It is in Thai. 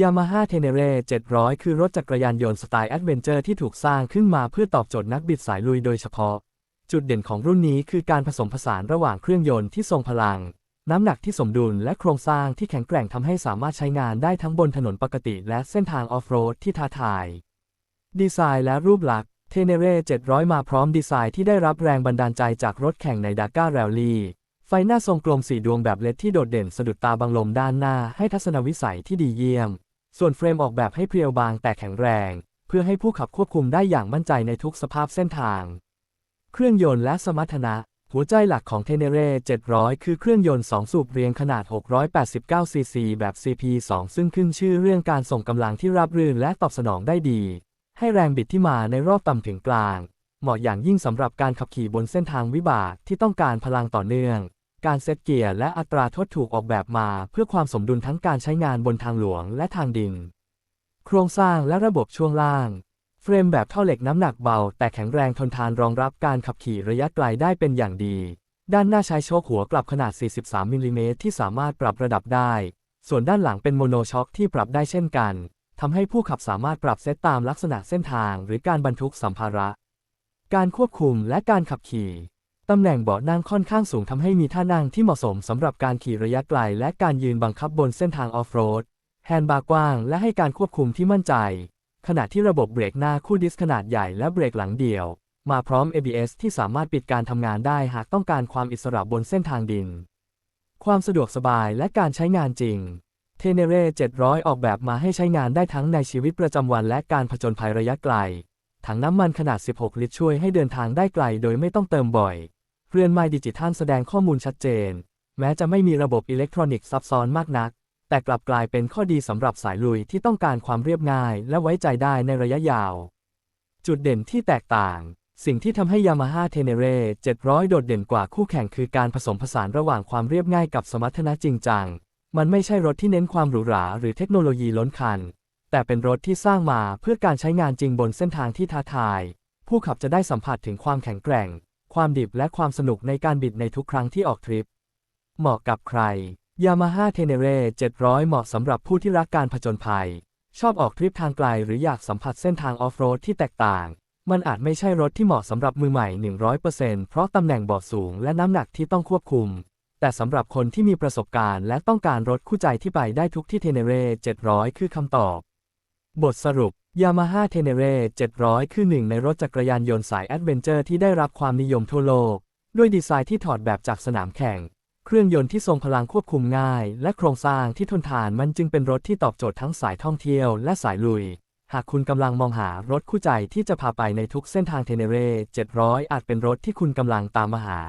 Yamaha Tenere 700 คือรถจักรยานยนต์สไตล์แอดเวนเจอร์ที่ถูกสร้างขึ้นมาเพื่อตอบโจทย์นักบิดสายลุยโดยเฉพาะ จุดเด่นของรุ่นนี้คือการผสมผสานระหว่างเครื่องยนต์ที่ทรงพลัง น้ำหนักที่สมดุลและโครงสร้างที่แข็งแกร่งทำให้สามารถใช้งานได้ทั้งบนถนนปกติและเส้นทางออฟโรดที่ท้าทาย ดีไซน์และรูปลักษณ์ Tenere 700 มาพร้อมดีไซน์ที่ได้รับแรงบันดาลใจจากรถแข่งในดาก้าแรลลี่ไฟหน้าทรงกลมสีดวงแบบเลดที่โดดเด่นสะดุดตาบังลมด้านหน้าให้ทัศนวิสัยที่ดีเยี่ยม ส่วนเฟรมออกแบบให้เพรียวบางแต่แข็งแรง เพื่อให้ผู้ขับควบคุมได้อย่างมั่นใจในทุกสภาพเส้นทาง เครื่องยนต์และสมรรถนะ หัวใจหลักของ Tenere 700 คือเครื่องยนต์ 2 สูบเรียงขนาด 689 ซีซี แบบ CP2 ซึ่งขึ้นชื่อเรื่องการส่งกำลังที่ราบรื่นและตอบสนองได้ดี ให้แรงบิดที่มาในรอบต่ำถึงกลาง เหมาะอย่างยิ่งสำหรับการขับขี่บนเส้นทางวิบากที่ต้องการพลังต่อเนื่อง การเซตเกียร์และอัตราทดถูกออกแบบมาเพื่อความสมดุลทั้งการใช้งานบนทางหลวงและทางดิน โครงสร้างและระบบช่วงล่าง เฟรมแบบท่อเหล็กน้ำหนักเบา แต่แข็งแรงทนทานรองรับการขับขี่ระยะไกลได้เป็นอย่างดี ด้านหน้าใช้โชคหัวกลับขนาด 43 มิลลิเมตรที่สามารถปรับระดับได้ ส่วนด้านหลังเป็นโมโนช็อคที่ปรับได้เช่นกันทำให้ผู้ขับสามารถปรับเซตตามลักษณะเส้นทาง หรือการบรรทุกสัมภาระ การควบคุมและการขับขี่ ตำแหน่งเบาะนั่งค่อนข้างสูงทำให้มีท่านั่งที่เหมาะสมสำหรับการขี่ระยะไกลและการยืนบังคับบนเส้นทางออฟโรด แฮนด์บาร์กว้างและให้การควบคุมที่มั่นใจ ขณะที่ระบบเบรกหน้าคู่ดิสขนาดใหญ่และเบรกหลังเดี่ยว มาพร้อม ABS ที่สามารถปิดการทำงานได้หากต้องการความอิสระบนเส้นทางดิน ความสะดวกสบายและการใช้งานจริง Tenere 700 ออกแบบมาให้ใช้งานได้ทั้งในชีวิตประจำวันและการผจญภัยระยะไกล ถังน้ำมันขนาด 16 ลิตรช่วยให้เดินทางได้ไกลโดยไม่ต้องเติมบ่อย เรือนไม้ดิจิทัลแสดงข้อมูลชัดเจน แม้จะไม่มีระบบอิเล็กทรอนิกส์ซับซ้อนมากนัก แต่กลับกลายเป็นข้อดีสำหรับสายลุยที่ต้องการความเรียบง่ายและไว้ใจได้ในระยะยาว จุดเด่นที่แตกต่าง สิ่งที่ทำให้ Yamaha Tenere 700 โดดเด่นกว่าคู่แข่งคือการผสมผสานระหว่างความเรียบง่ายกับสมรรถนะจริงจัง มันไม่ใช่รถที่เน้นความหรูหราหรือเทคโนโลยีล้นคัน แต่เป็นรถที่สร้างมาเพื่อการใช้งานจริงบนเส้นทางที่ท้าทาย ผู้ขับจะได้สัมผัสถึงความแข็งแกร่ง ความดิบและความสนุกในการบิดในทุกครั้งที่ออกทริป เหมาะกับใคร Yamaha Tenere 700 เหมาะสำหรับผู้ที่รักการผจญภัย ชอบออกทริปทางไกลหรืออยากสัมผัสเส้นทางออฟโรดที่แตกต่าง มันอาจไม่ใช่รถที่เหมาะสำหรับมือใหม่ 100%เพราะตำแหน่งเบาะสูงและน้ำหนักที่ต้องควบคุม แต่สำหรับคนที่มีประสบการณ์และต้องการรถคู่ใจที่ไปได้ทุกที่ Tenere 700 คือคำตอบ บทสรุป Yamaha Tenere 700 คือหนึ่งในรถจักรยานยนต์สายแอดเวนเจอร์ที่ได้รับความนิยมทั่วโลก ด้วยดีไซน์ที่ถอดแบบจากสนามแข่ง เครื่องยนต์ที่ทรงพลังควบคุมง่าย และโครงสร้างที่ทนทานมันจึงเป็นรถที่ตอบโจทย์ทั้งสายท่องเที่ยวและสายลุย หากคุณกำลังมองหารถคู่ใจที่จะพาไปในทุกเส้นทาง Tenere 700 อาจเป็นรถที่คุณกำลังตามมาหา